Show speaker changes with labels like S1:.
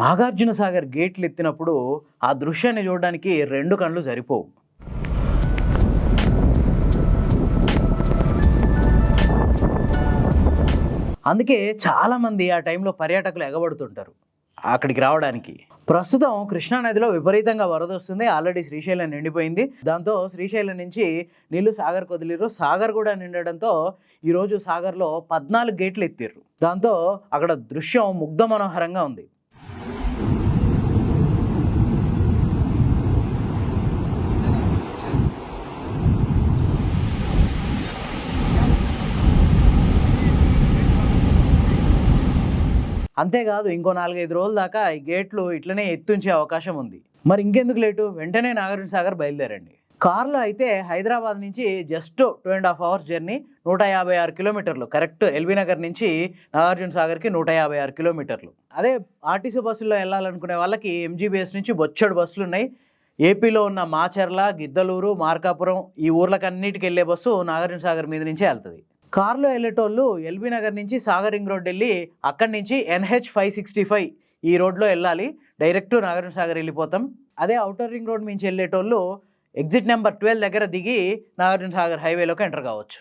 S1: నాగార్జున సాగర్ గేట్లు ఎత్తినప్పుడు ఆ దృశ్యాన్ని చూడడానికి రెండు కళ్ళు సరిపోవు. అందుకే చాలామంది ఆ టైంలో పర్యాటకులు ఎగబడుతుంటారు అక్కడికి రావడానికి. ప్రస్తుతం కృష్ణానదిలో విపరీతంగా వరద వస్తుంది. ఆల్రెడీ శ్రీశైలం నిండిపోయింది. దాంతో శ్రీశైలం నుంచి నీళ్ళు సాగర్ వదిలిరు సాగర్ కూడా నిండడంతో ఈరోజు సాగర్లో పద్నాలుగు గేట్లు ఎత్తిర్రు. దాంతో అక్కడ దృశ్యం ముగ్ధ మనోహరంగా ఉంది. అంతేకాదు ఇంకో నాలుగైదు రోజుల దాకా ఈ గేట్లు ఇట్లనే ఎత్తుంచే అవకాశం ఉంది. మరి ఇంకెందుకు లేటు? వెంటనే నాగార్జున సాగర్ బయలుదేరండి. కార్లో అయితే హైదరాబాద్ నుంచి just two and half hours journey నూట యాభై ఆరు కిలోమీటర్లు. కరెక్ట్ ఎల్బీ నగర్ నుంచి నాగార్జున సాగర్కి నూట యాభై ఆరు కిలోమీటర్లు. అదే ఆర్టీసీ బస్సుల్లో వెళ్ళాలనుకునే వాళ్ళకి ఎంజీబీఎస్ నుంచి బొచ్చడు బస్సులు ఉన్నాయి. ఏపీలో ఉన్న మాచర్ల గిద్దలూరు మార్కాపురం ఈ ఊర్లకన్నిటికి వెళ్ళే బస్సు నాగార్జున సాగర్ మీద నుంచే వెళ్తుంది. కార్లో వెళ్ళేటోళ్ళు ఎల్బీ నగర్ నుంచి సాగర్ రింగ్ రోడ్ వెళ్ళి అక్కడి నుంచి ఎన్హెచ్ ఫైవ్ సిక్స్టీ ఫైవ్ ఈ రోడ్లో వెళ్ళాలి డైరెక్ట్ నాగార్జున సాగర్ వెళ్ళిపోతాం అదే అవుటర్ రింగ్ రోడ్ నుంచి వెళ్ళేటోళ్ళు ఎగ్జిట్ నెంబర్ ట్వెల్వ్ దగ్గర దిగి నాగార్జున సాగర్ హైవేలోకి ఎంటర్ కావచ్చు.